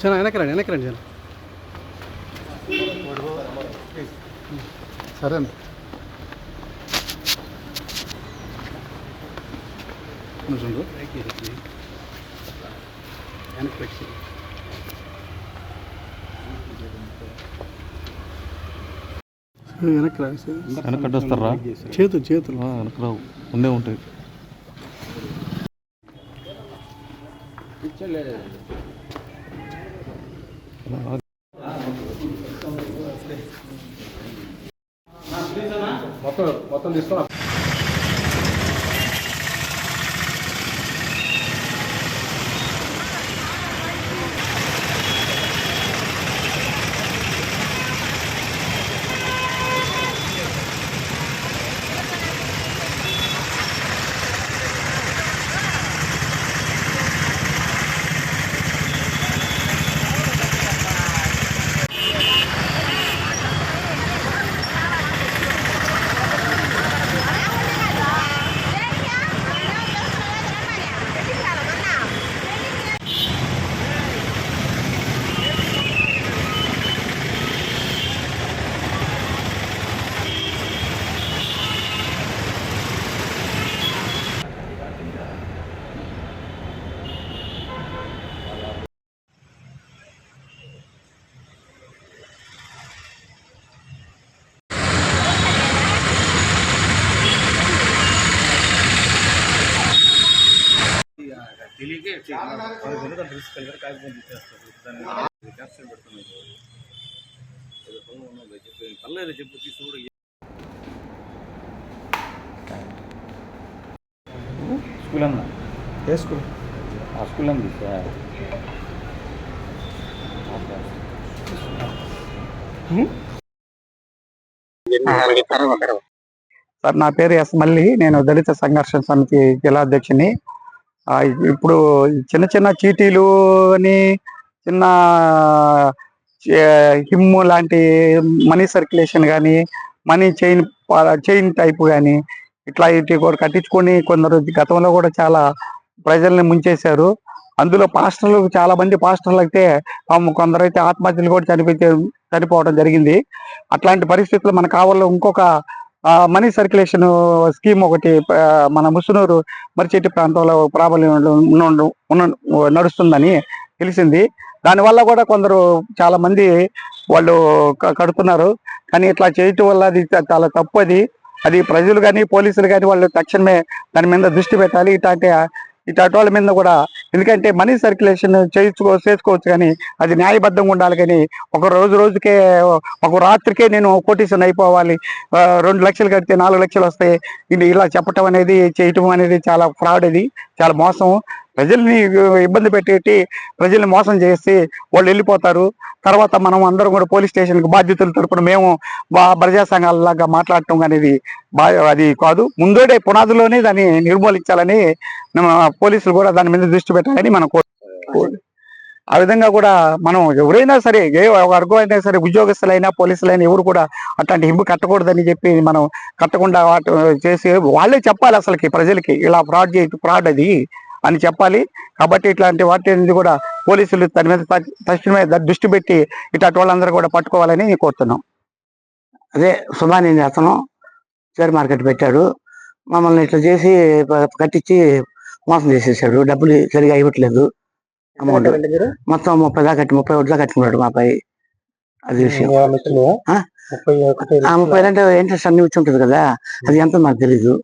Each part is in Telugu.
చాలా వెనక్కి రండి వెనక్కి రండి చాలా సరే అండి. కొంచెం ఉండు. వెనక్కి పెట్టి. వెనక్కి రా చేతులు చేతులు. వెనక రావు. ఉండే ఉంటాయి. మొత్తం మొత్తం తీసుకున్నా పర్లేదు చెప్పు స్కూల్ అన్నా ఏ స్కూల్? ఆ స్కూల్ అంది సార్ సార్ నా పేరు ఎస్ మల్లి. నేను దళిత సంఘర్షణ సమితి జిల్లా అధ్యక్షుని. ఇప్పుడు చిన్న చిన్న చీటీలు అని చిన్న హిమ్ము లాంటి మనీ సర్క్యులేషన్ కానీ మనీ చైన్ చైన్ టైప్ కానీ ఇట్లా ఇటు కూడా కట్టించుకొని కొందరు గతంలో కూడా చాలా ప్రజల్ని ముంచేశారు. అందులో పాస్టర్లు చాలా మంది పాస్టర్లు అయితే కొందరైతే ఆత్మహత్యలు కూడా చనిపోతే చనిపోవడం జరిగింది. అట్లాంటి పరిస్థితులు మన కావాలో ఇంకొక మనీ సర్క్యులేషన్ స్కీమ్ ఒకటి మన ముసునూరు మరిచెట్టి ప్రాంతంలో ప్రాబల్యం నడుస్తుందని తెలిసింది. దానివల్ల కూడా కొందరు చాలా మంది వాళ్ళు కడుతున్నారు. కానీ ఇట్లా చేయటం వల్ల అది చాలా తప్పు అది. అది ప్రజలు కానీ పోలీసులు కానీ వాళ్ళు తక్షణమే దాని మీద దృష్టి పెట్టాలి. ఇట్లాంటి ఇట్లాంటి వాళ్ళ మీద కూడా ఎందుకంటే మనీ సర్క్యులేషన్ చేయించుకో చేసుకోవచ్చు కానీ అది న్యాయబద్ధంగా ఉండాలి కానీ ఒక రోజు రోజుకే ఒక రాత్రికే నేను కోటీషన్ అయిపోవాలి. రెండు లక్షలు కడితే నాలుగు లక్షలు వస్తాయి. ఇలా చెప్పటం అనేది చేయటం అనేది చాలా ఫ్రాడ్ ఇది. చాలా మోసం. ప్రజల్ని ఇబ్బంది పెట్టి ప్రజల్ని మోసం చేసి వాళ్ళు వెళ్ళిపోతారు. తర్వాత మనం అందరం కూడా పోలీస్ స్టేషన్కి బాధ్యతలు తరపున మేము ప్రజా సంఘాలలాగా మాట్లాడటం అనేది బా అది కాదు. ముందోడే పునాదిలోనే దాన్ని నిర్మూలించాలని పోలీసులు కూడా దాని మీద దృష్టి పెట్టాలని మనం ఆ విధంగా కూడా మనం ఎవరైనా సరే ఏ వర్గం అయినా సరే ఉద్యోగస్తులైనా పోలీసులైనా ఎవరు కూడా అట్లాంటి హింపు కట్టకూడదని చెప్పి మనం కట్టకుండా చేసి వాళ్ళే చెప్పాలి అసలుకి ప్రజలకి. ఇలా ఫ్రాడ్ చేయ ఫ్రాడ్ అది. అని చెప్పాలి. కాబట్టి ఇట్లాంటి వాటి అనేది కూడా పోలీసులు దాని మీద త- తక్షణమే ద- దృష్టి పెట్టి ఇట్లాంటి వాళ్ళందరూ కూడా పట్టుకోవాలని కోరుతున్నాం. అదే సుభాని అతను షేర్ మార్కెట్ పెట్టాడు. మమ్మల్ని ఇట్లా చేసి ప- కట్టించి మోసం చేసేసాడు. డబ్బులు సరిగా ఇవ్వట్లేదు. అమౌంట్ మొత్తం ముప్పై దాకా కట్టి ముప్పై ఒకటి దాకా కట్టుకున్నాడు మా అబ్బాయి. అది విషయం? ముప్పై అంటే ఇంట్రెస్ట్ అన్ని వచ్చి ఉంటుంది కదా. అది ఎంత నాకు తెలీదు.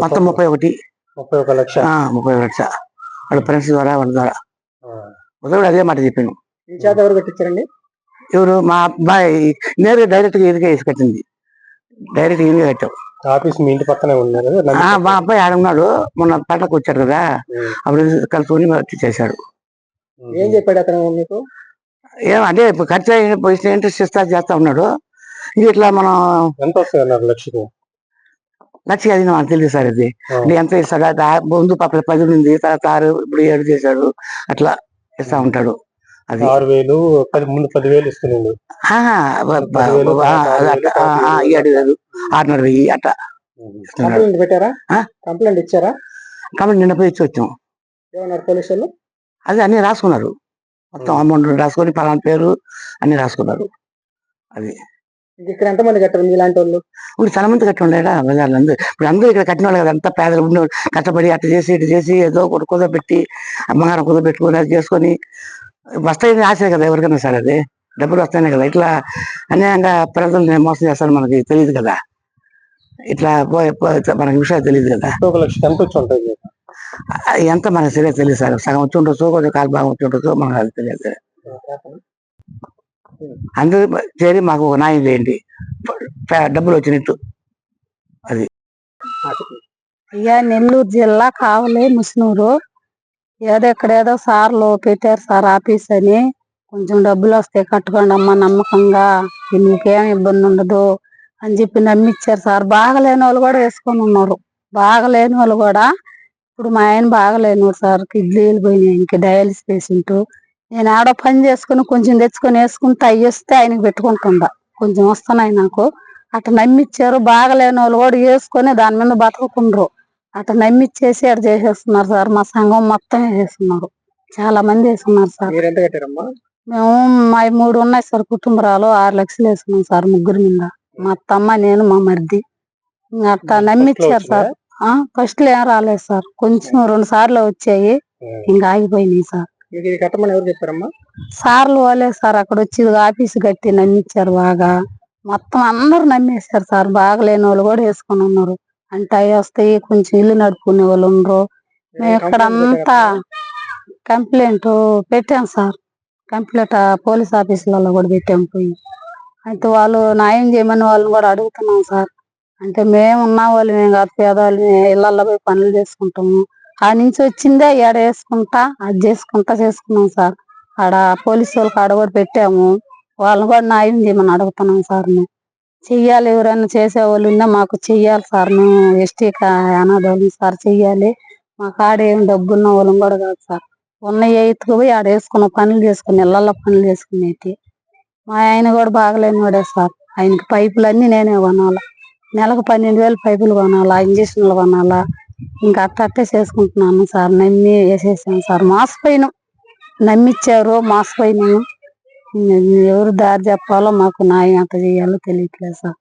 మొత్తం ముప్పై ఒకటి. ముప్పై ఒక లక్ష. ముప్పై ఒక లక్ష. వాళ్ళ ఫ్రెండ్స్ ద్వారా వాళ్ళ ద్వారా ఉదయం అదే మాట చెప్పాను చేత ఎవరు కట్టించారండి? ఎవరు? మా అబ్బాయి నేరుగా డైరెక్ట్గా వేసి కట్టింది. డైరెక్ట్ ఈయనగా కట్టాం. ఆఫీస్ మీ ఇంటి పక్కనే ఉన్నారు. మా అబ్బాయి ఆడ ఉన్నాడు. మొన్న పేటకు వచ్చాడు కదా. అప్పుడు కలుసుకొని చేశాడు. ఏం చెప్పాడు అతను మీకు? ఏం అదే ఖర్చు అయిన ఇంట్రెస్ట్ ఇస్తా చేస్తా ఉన్నాడు. ఇట్లా మనం ఎంత వస్తుంది లక్షకు? లక్ష అది మనకు తెలియదు సార్. అంటే ఎంత ఇస్తాడు అది ముందు పాప పది ఉంది తర్వాత ఆరు ఇప్పుడు ఏడు చేశాడు. అట్లా ఇస్తా ఉంటాడు. అది. ఆరు వేలు ముందు పదివేలు ఇస్తున్నాడు. అది ఏడు వేలు ఆరున్నర వెయ్యి అట్లా కంప్లైంట్ పెట్టారా? కంప్లైంట్ ఇచ్చారా? కాబట్టి నిన్న పోయి ఇచ్చి వచ్చాం ఏమన్నారు పోలీసులు అది అన్ని రాసుకున్నారు. మొత్తం అమౌంట్ రాసుకొని పలానా పేరు అన్ని రాసుకున్నారు. అది. ఇక్కడ ఎంతమంది కట్టారు మీలాంటి వాళ్ళు ఇప్పుడు చాలా మంది కట్టి ఉండేదా బజార్లో అందరూ. ఇప్పుడు అందరూ ఇక్కడ కట్టిన వాళ్ళు కదా అంతా పేదలు ఉండే కష్టపడి అట్ట చేసి ఇటు చేసి ఏదో ఒకటి కుదపెట్టి అమ్మగారు కుదపెట్టుకుని అది చేసుకొని. వస్తాయని ఆశ కదా ఎవరికైనా సరే అది. డబ్బులు వస్తాయి కదా. ఇట్లా అన్యాయంగా ప్రజల్ని మోసం చేస్తాడు మనకి తెలియదు కదా. ఇట్లా మనకి విషయాలు తెలియదు కదా. ఒక లక్ష ఎంత వచ్చి ఉంటుంది ఎంత మనకు తెలియదు తెలియదు సార్. సగం వచ్చి ఉండొచ్చు కొంచెం కాలు భాగం వచ్చి ఉండొచ్చు మనకు అది తెలియదు. అందరూ చేరి మాకు ఒక న్యాయం చేయండి. డబ్బులు వచ్చినట్టు. అయ్యా నెల్లూరు జిల్లా కావలే ముస్నూరు. ఏదో ఇక్కడ ఏదో సార్లు పెట్టారు సార్ ఆఫీస్ అని. కొంచెం డబ్బులు వస్తే కట్టుకోండి అమ్మ నమ్మకంగా. మీకేం ఇబ్బంది ఉండదు అని చెప్పి నమ్మిచ్చారు సార్. బాగలేని వాళ్ళు కూడా వేసుకొని ఉన్నారు. బాగలేని వాళ్ళు కూడా. ఇప్పుడు మా ఆయన బాగలేను సార్. కిడ్నీలు పోయినాయి. ఇంక డయాలిసిస్ పేషెంట్. నేను ఆడ పని చేసుకుని కొంచెం తెచ్చుకొని వేసుకుంటే అవి వస్తే ఆయనకి పెట్టుకుంటుండా. కొంచెం వస్తున్నాయి నాకు. అట్లా నమ్మిచ్చారు బాగలేని వాళ్ళు కూడా వేసుకొని దాని మీద బతుకుతుండ్రు అట్లా నమ్మిచ్చేసి అటు చేసేస్తున్నారు సార్ మా సంఘం మొత్తం వేసేస్తున్నారు చాలా మంది వేసుకున్నారు సార్. మేము మా మూడు ఉన్నాయి సార్ కుటుంబరాలు ఆరు లక్షలు వేసుకున్నాం సార్ ముగ్గురు మీద. మా అత్తమ్మ నేను మా మరిది. అట్లా నమ్మిచ్చారు సార్. ఆ ఫస్ట్ ఏం రాలేదు సార్. కొంచెం రెండు సార్లు వచ్చాయి. ఇంకా ఆగిపోయినాయి సార్. మీకు ఇది కట్టమని ఎవరు చెప్పారమ్మా? సార్లు వాళ్ళే సార్ అక్కడ వచ్చి ఆఫీస్ కట్టి నమ్మిచ్చారు బాగా. మొత్తం అందరు నమ్మేశారు సార్ బాగలేని వాళ్ళు కూడా వేసుకొని ఉన్నారు. అంటే అవి వస్తాయి కొంచెం ఇల్లు నడుపుకునే వాళ్ళు ఉండరు. మేము ఇక్కడ అంతా కంప్లైంట్ పెట్టాం సార్. కంప్లైంట్ పోలీస్ ఆఫీసులలో కూడా పెట్టాం పోయి. అయితే వాళ్ళు న్యాయం చేయమని వాళ్ళని కూడా అడుగుతున్నాం సార్. అంటే మేము ఉన్న వాళ్ళు మేము కాదు పేదవాళ్ళు ఇళ్ళల్లో పోయి పనులు చేసుకుంటాము. ఆ నుంచి వచ్చిందే ఏడ వేసుకుంటా అది చేసుకుంటా చేసుకున్నాం సార్. ఆడ పోలీసు వాళ్ళకి ఆడ కూడా పెట్టాము. వాళ్ళని కూడా న్యాయం చేయమని అడుగుతున్నాం సార్ మేము. చెయ్యాలి ఎవరైనా చేసేవాళ్ళు ఉన్నా మాకు చెయ్యాలి సార్. మేము ఎస్టీ అనాథోళ్ళం సార్ చెయ్యాలి. మా కాడ ఏం డబ్బున్న వాళ్ళం కూడా కాదు సార్. ఉన్న ఎయిత్కి పోయి ఆడ వేసుకున్న పనులు చేసుకుని ఇళ్ళల్లో పనులు చేసుకునేటి. మా ఆయన కూడా బాగలేని వాడే సార్. ఆయనకి పైపులు అన్నీ నేనే కొనాలా. నెలకు పన్నెండు వేలు పైపులు కొనాలా ఇంజక్షన్లు కొనాలా. ఇంకా అట్ట అట్టే చేసుకుంటున్నాను సార్. నమ్మి వేసేసాను సార్. మోసపోయినాం. నమ్మిచ్చారు మోసపోయినాము. ఎవరు దారి చెప్పాలో మాకు న్యాయం ఎంత చేయాలో తెలియట్లేదు సార్.